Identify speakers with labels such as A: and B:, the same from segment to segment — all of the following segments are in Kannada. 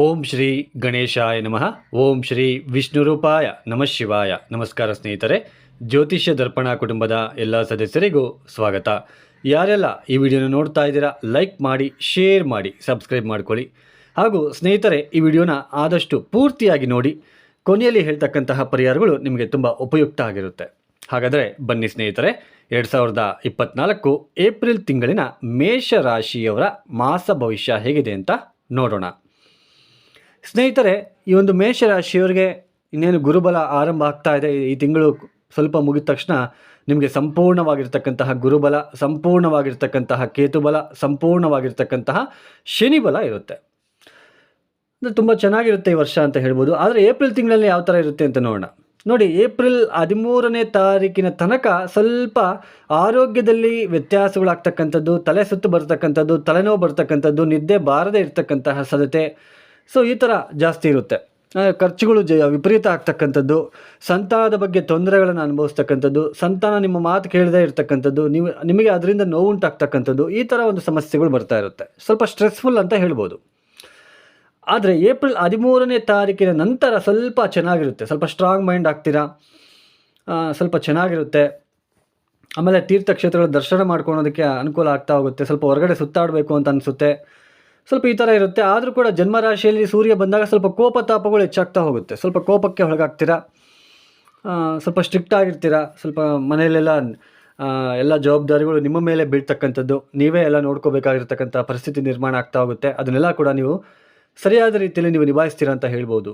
A: ಓಂ ಶ್ರೀ ಗಣೇಶಾಯ ನಮಃ. ಓಂ ಶ್ರೀ ವಿಷ್ಣುರೂಪಾಯ ನಮಃ ಶಿವಾಯ. ನಮಸ್ಕಾರ ಸ್ನೇಹಿತರೆ, ಜ್ಯೋತಿಷ್ಯ ದರ್ಪಣ ಕುಟುಂಬದ ಎಲ್ಲ ಸದಸ್ಯರಿಗೂ ಸ್ವಾಗತ. ಯಾರೆಲ್ಲ ಈ ವಿಡಿಯೋನ ನೋಡ್ತಾ ಇದ್ದೀರಾ, ಲೈಕ್ ಮಾಡಿ, ಶೇರ್ ಮಾಡಿ, ಸಬ್ಸ್ಕ್ರೈಬ್ ಮಾಡ್ಕೊಳ್ಳಿ. ಹಾಗೂ ಸ್ನೇಹಿತರೆ, ಈ ವಿಡಿಯೋನ ಆದಷ್ಟು ಪೂರ್ತಿಯಾಗಿ ನೋಡಿ. ಕೊನೆಯಲ್ಲಿ ಹೇಳ್ತಕ್ಕಂತಹ ಪರಿಹಾರಗಳು ನಿಮಗೆ ತುಂಬ ಉಪಯುಕ್ತ ಆಗಿರುತ್ತೆ. ಹಾಗಾದರೆ ಬನ್ನಿ ಸ್ನೇಹಿತರೆ, ಎರಡು ಸಾವಿರದ ಇಪ್ಪತ್ನಾಲ್ಕು ಏಪ್ರಿಲ್ ತಿಂಗಳಿನ ಮೇಷ ರಾಶಿಯವರ ಮಾಸ ಭವಿಷ್ಯ ಹೇಗಿದೆ ಅಂತ ನೋಡೋಣ. ಸ್ನೇಹಿತರೆ, ಈ ಒಂದು ಮೇಷರಾಶಿಯವರಿಗೆ ಇನ್ನೇನು ಗುರುಬಲ ಆರಂಭ ಆಗ್ತಾ ಇದೆ ಈ ತಿಂಗಳು ಸ್ವಲ್ಪ ಮುಗಿದ ತಕ್ಷಣ ನಿಮಗೆ ಸಂಪೂರ್ಣವಾಗಿರ್ತಕ್ಕಂತಹ ಗುರುಬಲ, ಸಂಪೂರ್ಣವಾಗಿರ್ತಕ್ಕಂತಹ ಕೇತುಬಲ, ಸಂಪೂರ್ಣವಾಗಿರ್ತಕ್ಕಂತಹ ಶನಿಬಲ ಇರುತ್ತೆ. ಅಂದರೆ ತುಂಬ ಚೆನ್ನಾಗಿರುತ್ತೆ ಈ ವರ್ಷ ಅಂತ ಹೇಳ್ಬೋದು. ಆದರೆ ಏಪ್ರಿಲ್ ತಿಂಗಳಲ್ಲಿ ಯಾವ ಥರ ಇರುತ್ತೆ ಅಂತ ನೋಡೋಣ. ನೋಡಿ, ಏಪ್ರಿಲ್ ಹದಿಮೂರನೇ ತಾರೀಕಿನ ತನಕ ಸ್ವಲ್ಪ ಆರೋಗ್ಯದಲ್ಲಿ ವ್ಯತ್ಯಾಸಗಳಾಗ್ತಕ್ಕಂಥದ್ದು, ತಲೆ ಸುತ್ತು ಬರ್ತಕ್ಕಂಥದ್ದು, ತಲೆನೋವು ಬರ್ತಕ್ಕಂಥದ್ದು, ನಿದ್ದೆ ಬಾರದೇ ಇರತಕ್ಕಂತಹ ಸಾಧ್ಯತೆ. ಸೊ ಈ ಥರ ಜಾಸ್ತಿ ಇರುತ್ತೆ. ಖರ್ಚುಗಳು ಜ ವಿಪರೀತ ಆಗ್ತಕ್ಕಂಥದ್ದು. ಸಂತಾನದ ಬಗ್ಗೆ ತೊಂದರೆಗಳನ್ನು ಅನುಭವಿಸ್ತಕ್ಕಂಥದ್ದು. ಸಂತಾನ ನಿಮ್ಮ ಮಾತು ಕೇಳದೇ ಇರತಕ್ಕಂಥದ್ದು. ನೀವು, ನಿಮಗೆ ಅದರಿಂದ ನೋವುಂಟಾಗ್ತಕ್ಕಂಥದ್ದು. ಈ ಥರ ಒಂದು ಸಮಸ್ಯೆಗಳು ಬರ್ತಾ ಇರುತ್ತೆ. ಸ್ವಲ್ಪ ಸ್ಟ್ರೆಸ್ಫುಲ್ ಅಂತ ಹೇಳ್ಬೋದು. ಆದರೆ ಏಪ್ರಿಲ್ ಹದಿಮೂರನೇ ತಾರೀಕಿನ ನಂತರ ಸ್ವಲ್ಪ ಚೆನ್ನಾಗಿರುತ್ತೆ. ಸ್ವಲ್ಪ ಸ್ಟ್ರಾಂಗ್ ಮೈಂಡ್ ಆಗ್ತೀರಾ? ಸ್ವಲ್ಪ ಚೆನ್ನಾಗಿರುತ್ತೆ. ಆಮೇಲೆ ತೀರ್ಥಕ್ಷೇತ್ರಗಳ ದರ್ಶನ ಮಾಡ್ಕೊಳೋದಕ್ಕೆ ಅನುಕೂಲ ಆಗ್ತಾ ಹೋಗುತ್ತೆ. ಸ್ವಲ್ಪ ಹೊರಗಡೆ ಸುತ್ತಾಡಬೇಕು ಅಂತ ಅನಿಸುತ್ತೆ. ಸ್ವಲ್ಪ ಈ ಥರ ಇರುತ್ತೆ. ಆದರೂ ಕೂಡ ಜನ್ಮರಾಶಿಯಲ್ಲಿ ಸೂರ್ಯ ಬಂದಾಗ ಸ್ವಲ್ಪ ಕೋಪ ತಾಪಗಳು ಹೆಚ್ಚಾಗ್ತಾ ಹೋಗುತ್ತೆ. ಸ್ವಲ್ಪ ಕೋಪಕ್ಕೆ ಒಳಗಾಗ್ತೀರಾ? ಸ್ವಲ್ಪ ಸ್ಟ್ರಿಕ್ಟ್ ಆಗಿರ್ತೀರಾ? ಸ್ವಲ್ಪ ಮನೆಯಲ್ಲೆಲ್ಲ ಎಲ್ಲ ಜವಾಬ್ದಾರಿಗಳು ನಿಮ್ಮ ಮೇಲೆ ಬೀಳ್ತಕ್ಕಂಥದ್ದು. ನೀವೇ ಎಲ್ಲ ನೋಡ್ಕೋಬೇಕಾಗಿರ್ತಕ್ಕಂಥ ಪರಿಸ್ಥಿತಿ ನಿರ್ಮಾಣ ಆಗ್ತಾ ಹೋಗುತ್ತೆ. ಅದನ್ನೆಲ್ಲ ಕೂಡ ನೀವು ಸರಿಯಾದ ರೀತಿಯಲ್ಲಿ ನೀವು ನಿಭಾಯಿಸ್ತೀರಾ ಅಂತ ಹೇಳ್ಬೋದು.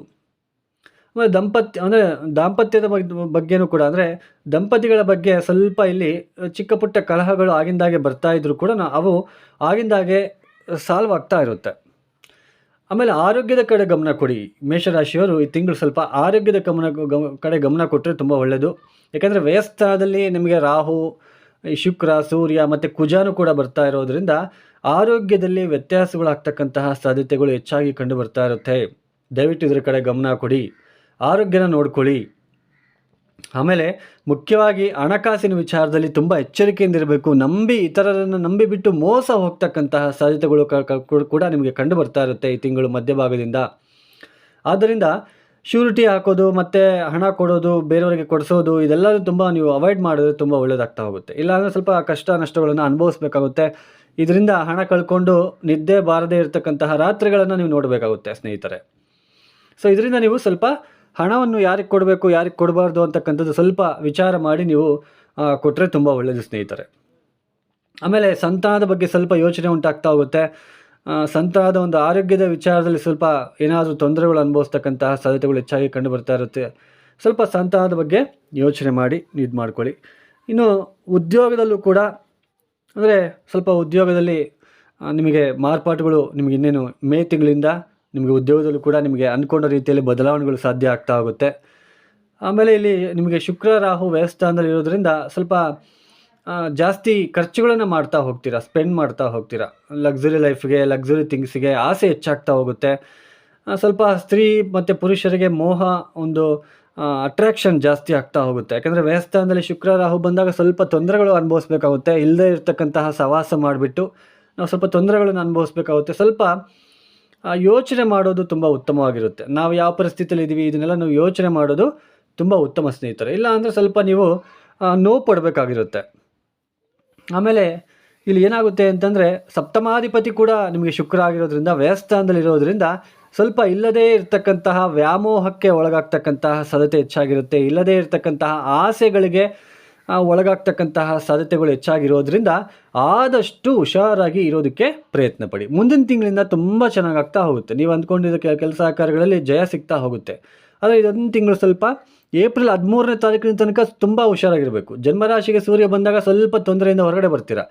A: ಆಮೇಲೆ ದಂಪತಿ ಅಂದರೆ ದಾಂಪತ್ಯದ ಬಗ್ಗೆ ಬಗ್ಗೆನೂ ಕೂಡ, ಅಂದರೆ ದಂಪತಿಗಳ ಬಗ್ಗೆ ಸ್ವಲ್ಪ ಇಲ್ಲಿ ಚಿಕ್ಕ ಪುಟ್ಟ ಕಲಹಗಳು ಆಗಿಂದಾಗೆ ಬರ್ತಾ ಇದ್ರು ಕೂಡ ಅವು ಆಗಿಂದಾಗೆ ಸಾಲ್ವ್ ಆಗ್ತಾ ಇರುತ್ತೆ. ಆಮೇಲೆ ಆರೋಗ್ಯದ ಕಡೆ ಗಮನ ಕೊಡಿ. ಮೇಷರಾಶಿಯವರು ಈ ತಿಂಗಳು ಸ್ವಲ್ಪ ಆರೋಗ್ಯದ ಗಮನ ಗಮ- ಕಡೆ ಗಮನ ಕೊಟ್ಟರೆ ತುಂಬ ಒಳ್ಳೆಯದು ಯಾಕಂದರೆ ವ್ಯಯಸ್ಥಾನದಲ್ಲಿ ನಿಮಗೆ ರಾಹು ಶುಕ್ರ, ಸೂರ್ಯ ಮತ್ತು ಕುಜಾನು ಕೂಡ ಬರ್ತಾ ಇರೋದ್ರಿಂದ ಆರೋಗ್ಯದಲ್ಲಿ ವ್ಯತ್ಯಾಸಗಳಾಗ್ತಕ್ಕಂತಹ ಸಾಧ್ಯತೆಗಳು ಹೆಚ್ಚಾಗಿ ಕಂಡು ಬರ್ತಾ ಇರುತ್ತೆ. ದಯವಿಟ್ಟು ಇದರ ಕಡೆ ಗಮನ ಕೊಡಿ. ಆರೋಗ್ಯನ ನೋಡ್ಕೊಳ್ಳಿ. ಆಮೇಲೆ ಮುಖ್ಯವಾಗಿ ಹಣಕಾಸಿನ ವಿಚಾರದಲ್ಲಿ ತುಂಬ ಎಚ್ಚರಿಕೆಯಿಂದ ಇರಬೇಕು. ನಂಬಿ ಇತರರನ್ನು ನಂಬಿ ಬಿಟ್ಟು ಮೋಸ ಹೋಗ್ತಕ್ಕಂತಹ ಸಾಧ್ಯತೆಗಳು ಕೂಡ ನಿಮಗೆ ಕಂಡು ಬರ್ತಾ ಇರುತ್ತೆ ಈ ತಿಂಗಳು ಮಧ್ಯಭಾಗದಿಂದ. ಆದ್ದರಿಂದ ಶ್ಯೂರಿಟಿ ಹಾಕೋದು ಮತ್ತು ಹಣ ಕೊಡೋದು, ಬೇರೆಯವರಿಗೆ ಕೊಡಿಸೋದು ಇದೆಲ್ಲ ತುಂಬ ನೀವು ಅವಾಯ್ಡ್ ಮಾಡಿದ್ರೆ ತುಂಬ ಒಳ್ಳೆಯದಾಗ್ತಾ ಹೋಗುತ್ತೆ. ಇಲ್ಲಾಂದರೆ ಸ್ವಲ್ಪ ಕಷ್ಟ ನಷ್ಟಗಳನ್ನು ಅನುಭವಿಸ್ಬೇಕಾಗುತ್ತೆ. ಇದರಿಂದ ಹಣ ಕಳ್ಕೊಂಡು ನಿದ್ದೆ ಬಾರದೇ ಇರತಕ್ಕಂತಹ ರಾತ್ರಿಗಳನ್ನು ನೀವು ನೋಡಬೇಕಾಗುತ್ತೆ ಸ್ನೇಹಿತರೆ. ಸೊ ಇದರಿಂದ ನೀವು ಸ್ವಲ್ಪ ಹಣವನ್ನು ಯಾರಿಗೆ ಕೊಡಬೇಕು, ಯಾರಿಗೆ ಕೊಡಬಾರ್ದು ಅಂತಕ್ಕಂಥದ್ದು ಸ್ವಲ್ಪ ವಿಚಾರ ಮಾಡಿ ನೀವು ಕೊಟ್ಟರೆ ತುಂಬ ಒಳ್ಳೆಯದು ಸ್ನೇಹಿತರೆ. ಆಮೇಲೆ ಸಂತಾನದ ಬಗ್ಗೆ ಸ್ವಲ್ಪ ಯೋಚನೆ ಉಂಟಾಗ್ತಾ ಹೋಗುತ್ತೆ. ಸಂತಾನದ ಒಂದು ಆರೋಗ್ಯದ ವಿಚಾರದಲ್ಲಿ ಸ್ವಲ್ಪ ಏನಾದರೂ ತೊಂದರೆಗಳು ಅನುಭವಿಸ್ತಕ್ಕಂತಹ ಸಾಧ್ಯತೆಗಳು ಹೆಚ್ಚಾಗಿ ಕಂಡು ಬರ್ತಾ ಇರುತ್ತೆ. ಸ್ವಲ್ಪ ಸಂತಾನದ ಬಗ್ಗೆ ಯೋಚನೆ ಮಾಡಿ, ಇದು ಮಾಡ್ಕೊಳ್ಳಿ. ಇನ್ನು ಉದ್ಯೋಗದಲ್ಲೂ ಕೂಡ, ಅಂದರೆ ಸ್ವಲ್ಪ ಉದ್ಯೋಗದಲ್ಲಿ ನಿಮಗೆ ಮಾರ್ಪಾಟುಗಳು ನಿಮಗೆ ಇನ್ನೇನು ಮೇ ತಿಂಗಳಿಂದ ನಿಮಗೆ ಉದ್ಯೋಗದಲ್ಲೂ ಕೂಡ ನಿಮಗೆ ಅಂದ್ಕೊಂಡ ರೀತಿಯಲ್ಲಿ ಬದಲಾವಣೆಗಳು ಸಾಧ್ಯ ಆಗ್ತಾ ಹೋಗುತ್ತೆ. ಆಮೇಲೆ ಇಲ್ಲಿ ನಿಮಗೆ ಶುಕ್ರ, ರಾಹು ವ್ಯಯಸ್ಥಾನದಲ್ಲಿ ಇರೋದ್ರಿಂದ ಸ್ವಲ್ಪ ಜಾಸ್ತಿ ಖರ್ಚುಗಳನ್ನು ಮಾಡ್ತಾ ಹೋಗ್ತೀರಾ ಸ್ಪೆಂಡ್ ಮಾಡ್ತಾ ಹೋಗ್ತೀರಾ? ಲಕ್ಸುರಿ ಲೈಫ್ಗೆ ಲಕ್ಸುರಿ ಥಿಂಗ್ಸಿಗೆ ಆಸೆ ಹೆಚ್ಚಾಗ್ತಾ ಹೋಗುತ್ತೆ. ಸ್ವಲ್ಪ ಸ್ತ್ರೀ ಮತ್ತು ಪುರುಷರಿಗೆ ಮೋಹ ಒಂದು ಅಟ್ರಾಕ್ಷನ್ ಜಾಸ್ತಿ ಆಗ್ತಾ ಹೋಗುತ್ತೆ. ಯಾಕಂದರೆ ವ್ಯಯಸ್ಥಾನದಲ್ಲಿ ಶುಕ್ರ, ರಾಹು ಬಂದಾಗ ಸ್ವಲ್ಪ ತೊಂದರೆಗಳು ಅನುಭವಿಸ್ಬೇಕಾಗುತ್ತೆ. ಇಲ್ಲದೇ ಇರತಕ್ಕಂತಹ ಸವಾಸ ಮಾಡಿಬಿಟ್ಟು ನಾವು ಸ್ವಲ್ಪ ತೊಂದರೆಗಳನ್ನು ಅನುಭವಿಸ್ಬೇಕಾಗುತ್ತೆ. ಸ್ವಲ್ಪ ಯೋಚನೆ ಮಾಡೋದು ತುಂಬ ಉತ್ತಮವಾಗಿರುತ್ತೆ. ನಾವು ಯಾವ ಪರಿಸ್ಥಿತಿಯಲ್ಲಿ ಇದ್ದೀವಿ ಇದನ್ನೆಲ್ಲ ನಾವು ಯೋಚನೆ ಮಾಡೋದು ತುಂಬ ಉತ್ತಮ ಸ್ನೇಹಿತರೆ. ಇಲ್ಲ ಅಂದರೆ ಸ್ವಲ್ಪ ನೀವು ನೋವು ಪಡಬೇಕಾಗಿರುತ್ತೆ. ಆಮೇಲೆ ಇಲ್ಲಿ ಏನಾಗುತ್ತೆ ಅಂತಂದರೆ, ಸಪ್ತಮಾಧಿಪತಿ ಕೂಡ ನಿಮಗೆ ಶುಕ್ರ ಆಗಿರೋದ್ರಿಂದ ವ್ಯಯಸ್ಥಾನದಲ್ಲಿರೋದ್ರಿಂದ ಸ್ವಲ್ಪ ಇಲ್ಲದೇ ಇರತಕ್ಕಂತಹ ವ್ಯಾಮೋಹಕ್ಕೆ ಒಳಗಾಗ್ತಕ್ಕಂತಹ ಸದತೆ ಹೆಚ್ಚಾಗಿರುತ್ತೆ. ಇಲ್ಲದೇ ಇರತಕ್ಕಂತಹ ಆಸೆಗಳಿಗೆ ಒಳಗಾಗ್ತಕ್ಕಂತಹ ಸಾಧ್ಯತೆಗಳು ಹೆಚ್ಚಾಗಿರೋದ್ರಿಂದ ಆದಷ್ಟು ಹುಷಾರಾಗಿ ಇರೋದಕ್ಕೆ ಪ್ರಯತ್ನ ಪಡಿ. ಮುಂದಿನ ತಿಂಗಳಿಂದ ತುಂಬ ಚೆನ್ನಾಗಿ ಆಗ್ತಾ ಹೋಗುತ್ತೆ. ನೀವು ಅಂದ್ಕೊಂಡಿದ್ದ ಕೆಲಸ ಕಾರ್ಯಗಳಲ್ಲಿ ಜಯ ಸಿಗ್ತಾ ಹೋಗುತ್ತೆ. ಆದರೆ ಇದೊಂದು ತಿಂಗಳು ಸ್ವಲ್ಪ ಏಪ್ರಿಲ್ ಹದಿಮೂರನೇ ತಾರೀಕಿನ ತನಕ ತುಂಬ ಹುಷಾರಾಗಿರಬೇಕು. ಜನ್ಮರಾಶಿಗೆ ಸೂರ್ಯ ಬಂದಾಗ ಸ್ವಲ್ಪ ತೊಂದರೆಯಿಂದ ಹೊರಗಡೆ ಬರ್ತೀರಾ?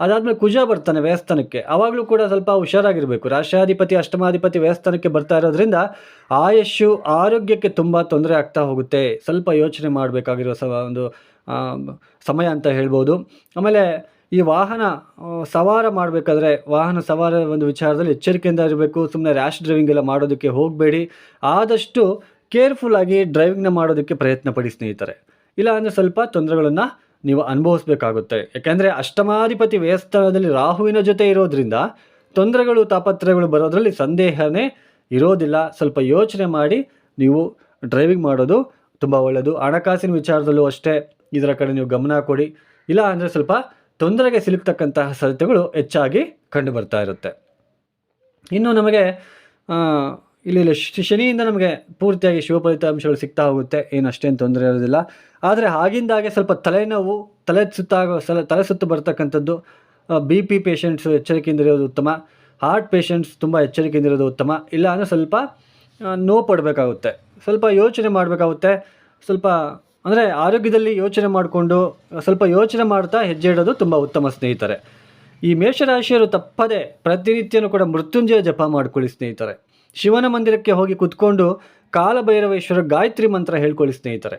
A: ಅದಾದಮೇಲೆ ಕುಜ ಬರ್ತಾನೆ ವ್ಯಯಸ್ಥಾನಕ್ಕೆ. ಆವಾಗಲೂ ಕೂಡ ಸ್ವಲ್ಪ ಹುಷಾರಾಗಿರಬೇಕು. ರಾಷ್ಟ್ರಾಧಿಪತಿ, ಅಷ್ಟಮಾಧಿಪತಿ ವ್ಯಯಸ್ಥಾನಕ್ಕೆ ಬರ್ತಾ ಇರೋದ್ರಿಂದ ಆಯಸ್ಸು ಆರೋಗ್ಯಕ್ಕೆ ತುಂಬ ತೊಂದರೆ ಆಗ್ತಾ ಹೋಗುತ್ತೆ. ಸ್ವಲ್ಪ ಯೋಚನೆ ಮಾಡಬೇಕಾಗಿರೋ ಸ ಒಂದು ಸಮಯ ಅಂತ ಹೇಳ್ಬೋದು. ಆಮೇಲೆ ಈ ವಾಹನ ಸವಾರ ಮಾಡಬೇಕಾದ್ರೆ, ವಾಹನ ಸವಾರ ಒಂದು ವಿಚಾರದಲ್ಲಿ ಎಚ್ಚರಿಕೆಯಿಂದ ಇರಬೇಕು ಸುಮ್ಮನೆ ರ್ಯಾಶ್ ಡ್ರೈವಿಂಗ್ ಎಲ್ಲ ಮಾಡೋದಕ್ಕೆ ಹೋಗಬೇಡಿ. ಆದಷ್ಟು ಕೇರ್ಫುಲ್ಲಾಗಿ ಡ್ರೈವಿಂಗ್ನ ಮಾಡೋದಕ್ಕೆ ಪ್ರಯತ್ನ ಪಡಿ ಸ್ನೇಹಿತರೆ. ಇಲ್ಲ ಅಂದರೆ ಸ್ವಲ್ಪ ತೊಂದರೆಗಳನ್ನು ನೀವು ಅನುಭವಿಸಬೇಕಾಗುತ್ತೆ. ಯಾಕೆಂದರೆ ಅಷ್ಟಮಾಧಿಪತಿ ವ್ಯಯಸ್ಥಾನದಲ್ಲಿ ರಾಹುವಿನ ಜೊತೆ ಇರೋದ್ರಿಂದ ತೊಂದರೆಗಳು, ತಾಪತ್ರಯಗಳು ಬರೋದರಲ್ಲಿ ಸಂದೇಹನೇ ಇರೋದಿಲ್ಲ. ಸ್ವಲ್ಪ ಯೋಚನೆ ಮಾಡಿ ನೀವು ಡ್ರೈವಿಂಗ್ ಮಾಡೋದು ತುಂಬ ಒಳ್ಳೆಯದು ಹಣಕಾಸಿನ ವಿಚಾರದಲ್ಲೂ ಅಷ್ಟೇ. ಇದರ ಕಡೆ ನೀವು ಗಮನ ಕೊಡಿ. ಇಲ್ಲ ಅಂದರೆ ಸ್ವಲ್ಪ ತೊಂದರೆಗೆ ಸಿಲುಕ್ತಕ್ಕಂತಹ ಸಾಧ್ಯತೆಗಳು ಹೆಚ್ಚಾಗಿ ಕಂಡು ಬರ್ತಾ ಇರುತ್ತೆ. ಇನ್ನು ನಮಗೆ ಇಲ್ಲಿ ಶನಿಯಿಂದ ನಮಗೆ ಪೂರ್ತಿಯಾಗಿ ಶಿವ ಫಲಿತಾಂಶಗಳು ಸಿಗ್ತಾ ಹೋಗುತ್ತೆ. ಏನು ಅಷ್ಟೇನು ತೊಂದರೆ ಇರೋದಿಲ್ಲ. ಆದರೆ ಆಗಿಂದಾಗೆ ಸ್ವಲ್ಪ ತಲೆನೋವು, ತಲೆ ಸುತ್ತಾಗೋ ಸಲ, ತಲೆ ಸುತ್ತು ಬರ್ತಕ್ಕಂಥದ್ದು ಬಿ ಪಿ ಪೇಷಂಟ್ಸು ಎಚ್ಚರಿಕೆಯಿಂದ ಇರೋದು ಉತ್ತಮ. ಹಾರ್ಟ್ ಪೇಷಂಟ್ಸ್ ತುಂಬ ಎಚ್ಚರಿಕೆಯಿಂದ ಇರೋದು ಉತ್ತಮ. ಇಲ್ಲ ಅಂದರೆ ಸ್ವಲ್ಪ ನೋವು ಪಡಬೇಕಾಗುತ್ತೆ. ಸ್ವಲ್ಪ ಯೋಚನೆ ಮಾಡಬೇಕಾಗುತ್ತೆ. ಸ್ವಲ್ಪ ಅಂದರೆ ಆರೋಗ್ಯದಲ್ಲಿ ಯೋಚನೆ ಮಾಡಿಕೊಂಡು ಸ್ವಲ್ಪ ಯೋಚನೆ ಮಾಡ್ತಾ ಹೆಜ್ಜೆ ಇಡೋದು ತುಂಬ ಉತ್ತಮ ಸ್ನೇಹಿತರೆ. ಈ ಮೇಷರಾಶಿಯರು ತಪ್ಪದೆ ಪ್ರತಿನಿತ್ಯನೂ ಕೂಡ ಮೃತ್ಯುಂಜಯ ಜಪ ಮಾಡ್ಕೊಳ್ಳಿ ಸ್ನೇಹಿತರೆ. ಶಿವನ ಮಂದಿರಕ್ಕೆ ಹೋಗಿ ಕುತ್ಕೊಂಡು ಕಾಲಭೈರವೇಶ್ವರ ಗಾಯತ್ರಿ ಮಂತ್ರ ಹೇಳ್ಕೊಳ್ಳಿ ಸ್ನೇಹಿತರೆ.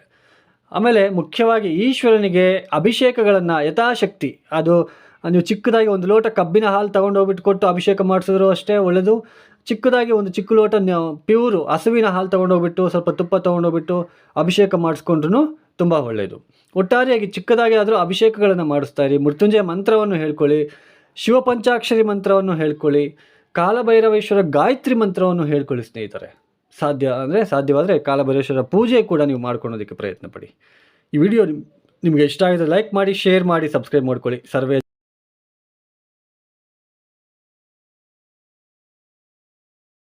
A: ಆಮೇಲೆ ಮುಖ್ಯವಾಗಿ ಈಶ್ವರನಿಗೆ ಅಭಿಷೇಕಗಳನ್ನು ಯಥಾಶಕ್ತಿ, ಅದು ನೀವು ಚಿಕ್ಕದಾಗಿ ಒಂದು ಲೋಟ ಕಬ್ಬಿನ ಹಾಲು ತೊಗೊಂಡು ಹೋಗ್ಬಿಟ್ಟು ಕೊಟ್ಟು ಅಭಿಷೇಕ ಮಾಡಿಸಿದ್ರು ಅಷ್ಟೇ ಒಳ್ಳೆಯದು ಚಿಕ್ಕದಾಗಿ ಒಂದು ಚಿಕ್ಕ ಲೋಟ ಪ್ಯೂರು ಹಸುವಿನ ಹಾಲು ತೊಗೊಂಡೋಗ್ಬಿಟ್ಟು, ಸ್ವಲ್ಪ ತುಪ್ಪ ತೊಗೊಂಡೋಗ್ಬಿಟ್ಟು ಅಭಿಷೇಕ ಮಾಡಿಸ್ಕೊಂಡ್ರು ತುಂಬ ಒಳ್ಳೆಯದು ಒಟ್ಟಾರೆಯಾಗಿ ಚಿಕ್ಕದಾಗಿ ಆದರೂ ಅಭಿಷೇಕಗಳನ್ನು ಮಾಡಿಸ್ತಾ ಇರಿ ಮೃತ್ಯುಂಜಯ ಮಂತ್ರವನ್ನು ಹೇಳ್ಕೊಳ್ಳಿ ಶಿವ ಪಂಚಾಕ್ಷರಿ ಮಂತ್ರವನ್ನು ಹೇಳ್ಕೊಳ್ಳಿ, ಕಾಲಭೈರವೇಶ್ವರ ಗಾಯತ್ರಿ ಮಂತ್ರವನ್ನು ಹೇಳ್ಕೊಳ್ಳಿ ಸ್ನೇಹಿತರೆ. ಸಾಧ್ಯ ಅಂದರೆ ಸಾಧ್ಯವಾದರೆ ಕಾಲಭೈರವೇಶ್ವರ ಪೂಜೆ ಕೂಡ ನೀವು ಮಾಡ್ಕೊಳ್ಳೋದಕ್ಕೆ ಪ್ರಯತ್ನ ಪಡಿ ಈ ವಿಡಿಯೋ ನಿಮಗೆ ಇಷ್ಟ ಆಗಿದ್ರೆ ಲೈಕ್ ಮಾಡಿ, ಶೇರ್ ಮಾಡಿ, ಸಬ್ಸ್ಕ್ರೈಬ್ ಮಾಡ್ಕೊಳ್ಳಿ. ಸರ್ವೇ